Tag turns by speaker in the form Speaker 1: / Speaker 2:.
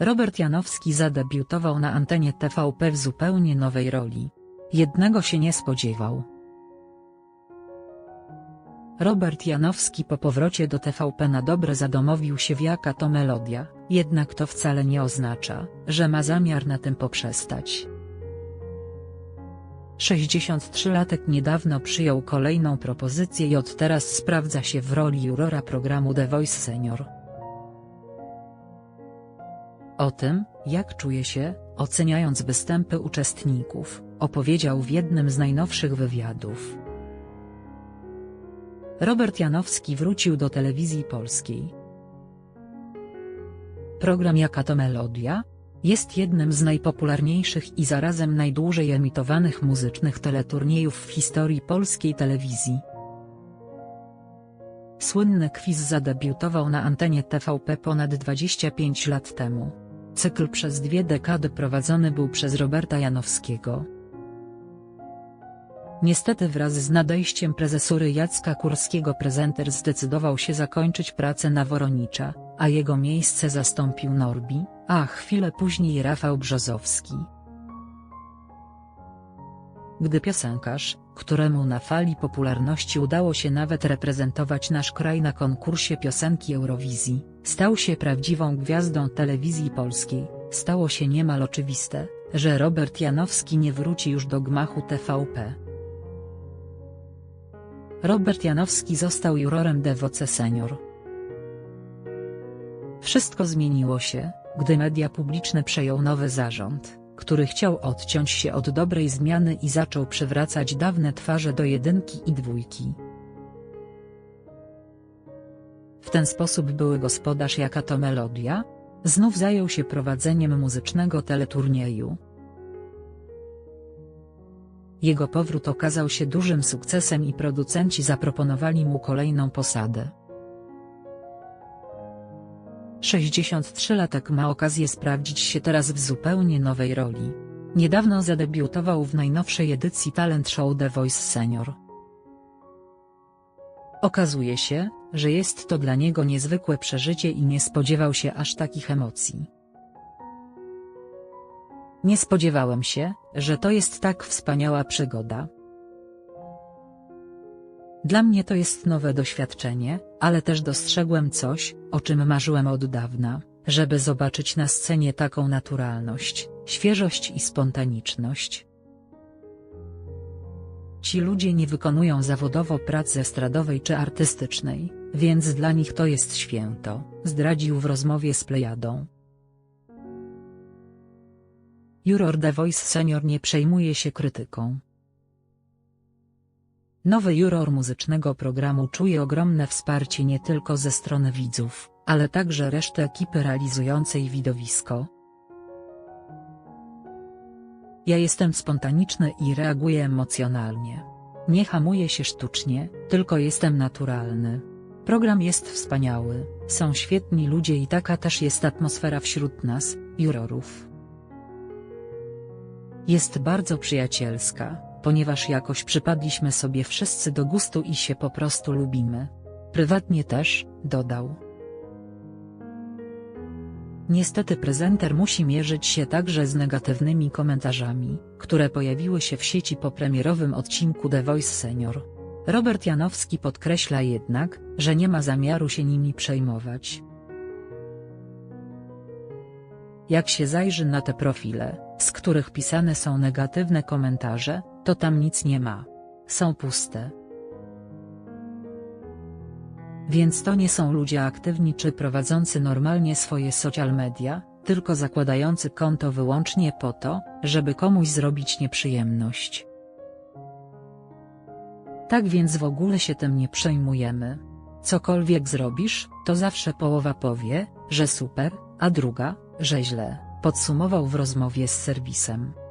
Speaker 1: Robert Janowski zadebiutował na antenie TVP w zupełnie nowej roli. Jednego się nie spodziewał. Robert Janowski po powrocie do TVP na dobre zadomowił się w Jaka to melodia, jednak to wcale nie oznacza, że ma zamiar na tym poprzestać. 63-latek niedawno przyjął kolejną propozycję i od teraz sprawdza się w roli jurora programu The Voice Senior. O tym, jak czuje się, oceniając występy uczestników, opowiedział w jednym z najnowszych wywiadów. Robert Janowski wrócił do telewizji polskiej. Program Jaka to Melodia? Jest jednym z najpopularniejszych i zarazem najdłużej emitowanych muzycznych teleturniejów w historii polskiej telewizji. Słynny quiz zadebiutował na antenie TVP ponad 25 lat temu. Cykl przez dwie dekady prowadzony był przez Roberta Janowskiego. Niestety wraz z nadejściem prezesury Jacka Kurskiego prezenter zdecydował się zakończyć pracę na Woronicza, a jego miejsce zastąpił Norbi, a chwilę później Rafał Brzozowski. Gdy piosenkarz, któremu na fali popularności udało się nawet reprezentować nasz kraj na konkursie piosenki Eurowizji, stał się prawdziwą gwiazdą telewizji polskiej, stało się niemal oczywiste, że Robert Janowski nie wróci już do gmachu TVP. Robert Janowski został jurorem Devoce Senior. Wszystko zmieniło się, gdy media publiczne przejął nowy zarząd, który chciał odciąć się od dobrej zmiany i zaczął przywracać dawne twarze do jedynki i dwójki. W ten sposób były gospodarz Jaka to Melodia, znów zajął się prowadzeniem muzycznego teleturnieju. Jego powrót okazał się dużym sukcesem i producenci zaproponowali mu kolejną posadę. 63-latek ma okazję sprawdzić się teraz w zupełnie nowej roli. Niedawno zadebiutował w najnowszej edycji talent show The Voice Senior. Okazuje się, że jest to dla niego niezwykłe przeżycie i nie spodziewał się aż takich emocji. Nie spodziewałem się, że to jest tak wspaniała przygoda. Dla mnie to jest nowe doświadczenie, ale też dostrzegłem coś, o czym marzyłem od dawna, żeby zobaczyć na scenie taką naturalność, świeżość i spontaniczność. Ci ludzie nie wykonują zawodowo pracy estradowej czy artystycznej, więc dla nich to jest święto, zdradził w rozmowie z Plejadą. Juror The Voice Senior nie przejmuje się krytyką. Nowy juror muzycznego programu czuje ogromne wsparcie nie tylko ze strony widzów, ale także reszty ekipy realizującej widowisko. Ja jestem spontaniczny i reaguję emocjonalnie. Nie hamuję się sztucznie, tylko jestem naturalny. Program jest wspaniały, są świetni ludzie i taka też jest atmosfera wśród nas, jurorów. Jest bardzo przyjacielska, ponieważ jakoś przypadliśmy sobie wszyscy do gustu i się po prostu lubimy. Prywatnie też, dodał. Niestety prezenter musi mierzyć się także z negatywnymi komentarzami, które pojawiły się w sieci po premierowym odcinku The Voice Senior. Robert Janowski podkreśla jednak, że nie ma zamiaru się nimi przejmować. Jak się zajrzy na te profile, z których pisane są negatywne komentarze, to tam nic nie ma. Są puste. Więc to nie są ludzie aktywni czy prowadzący normalnie swoje social media, tylko zakładający konto wyłącznie po to, żeby komuś zrobić nieprzyjemność. Tak więc w ogóle się tym nie przejmujemy. Cokolwiek zrobisz, to zawsze połowa powie, że super, a druga, że źle, podsumował w rozmowie z serwisem.